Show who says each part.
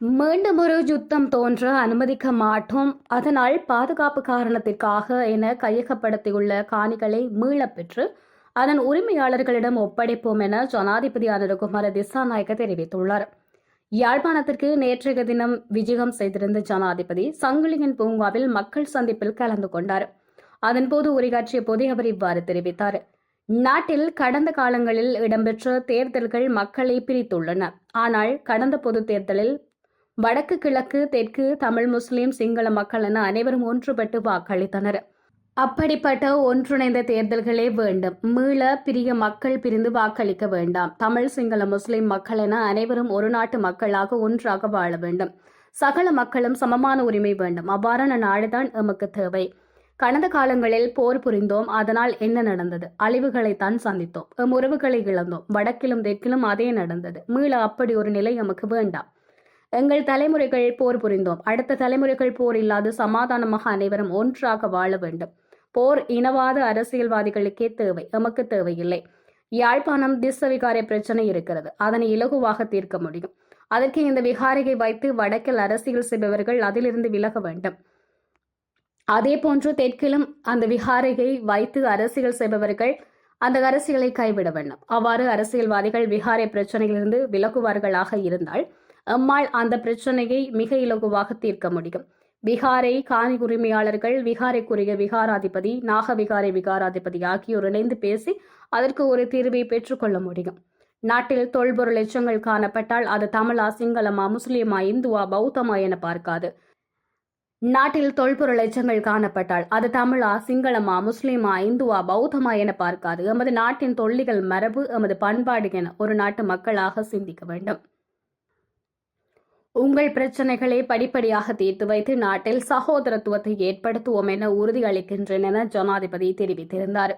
Speaker 1: மீண்டும் ஒரு யுத்தம் தோன்ற அனுமதிக்க மாட்டோம். அதனால் பாதுகாப்பு காரணத்திற்காக என கையகப்படுத்தியுள்ள காணிகளை மீளப்பெற்று அதன் உரிமையாளர்களிடம் ஒப்படைப்போம் என ஜனாதிபதி அனுரகுமார திசாநாயக்க தெரிவித்துள்ளார். யாழ்ப்பாணத்திற்கு நேற்றைய தினம் விஜயம் செய்திருந்த ஜனாதிபதி சங்கிலியன் பூங்காவில் மக்கள் சந்திப்பில் கலந்து கொண்டார். அதன்போது உரையாற்றிய போதே அவர் இவ்வாறு தெரிவித்தார். நாட்டில் கடந்த காலங்களில் இடம்பெற்ற தேர்தல்கள் மக்களை பிரித்துள்ளன. ஆனால் கடந்த பொது தேர்தலில் வடக்கு கிழக்கு தெற்கு தமிழ் முஸ்லிம் சிங்கள மக்கள் என அனைவரும் ஒன்றுபட்டு வாக்களித்தனர். அப்படிப்பட்ட ஒன்றிணைந்த தேர்தல்களே வேண்டும். மீள பிரிய மக்கள் பிரிந்து வாக்களிக்க வேண்டாம். தமிழ் சிங்கள முஸ்லிம் மக்கள் என அனைவரும் ஒரு நாட்டு மக்களாக ஒன்றாக வாழ வேண்டும். சகல மக்களும் சமமான உரிமை வேண்டும். அவ்வாறான நாடுதான் எமக்கு தேவை. கடந்த காலங்களில் போர் புரிந்தோம். அதனால் என்ன நடந்தது? அழிவுகளைத்தான் சந்தித்தோம். எம் உறவுகளை இழந்தோம். வடக்கிலும் தெற்கிலும் அதே நடந்தது. மீள அப்படி ஒரு நிலை எமக்கு வேண்டாம். எங்கள் தலைமுறைகள் போர் புரிந்தோம். அடுத்த தலைமுறைகள் போர் இல்லாது சமாதானமாக அனைவரும் ஒன்றாக வாழ வேண்டும். போர் இனவாத அரசியல்வாதிகளுக்கே தேவை. எமக்கு தேவையில்லை. யாழ்ப்பாணம் திச விகாரை பிரச்சனை இருக்கிறது. அதனை இலகுவாக தீர்க்க முடியும். அதற்கு இந்த விகாரையை வைத்து வடக்கில் அரசியல் செய்பவர்கள் அதிலிருந்து விலக வேண்டும். அதே போன்று தெற்கிலும் அந்த விகாரையை வைத்து அரசியல் செய்பவர்கள் அந்த அரசியலை கைவிட வேண்டும். அவ்வாறு அரசியல்வாதிகள் விகாரை பிரச்சனையிலிருந்து விலகுவார்களாக இருந்தால் எம்மால் அந்த பிரச்சனையை மிக இலகுவாக தீர்க்க முடியும். விகாரை காணி உரிமையாளர்கள் விகாரைக்குரிய விகாராதிபதி நாகவிகாரை விகாராதிபதி ஆகியோர் இணைந்து பேசி அதற்கு ஒரு தீர்வை பெற்றுக்கொள்ள முடியும். நாட்டில் தொல்பொருள் எச்சங்கள் காணப்பட்டால் அது தமிழா சிங்களமா முஸ்லிமா இந்துவா பௌத்தமா என பார்க்காது. நாட்டில் தொல்பொருள் எச்சங்கள் காணப்பட்டால் அது தமிழா சிங்களமா முஸ்லிமா இந்துவா பௌத்தமா என பார்க்காது. எமது நாட்டின் தொல்லிகள் மரபு எமது பண்பாடு என ஒரு நாட்டு மக்களாக சிந்திக்க வேண்டும். உங்கள் பிரச்சனைகளை படிப்படியாக தீர்த்து வைத்து நாட்டில் சகோதரத்துவத்தை ஏற்படுத்துவோம் என உறுதியளிக்கின்றேன் என ஜனாதிபதி தெரிவித்திருந்தார்.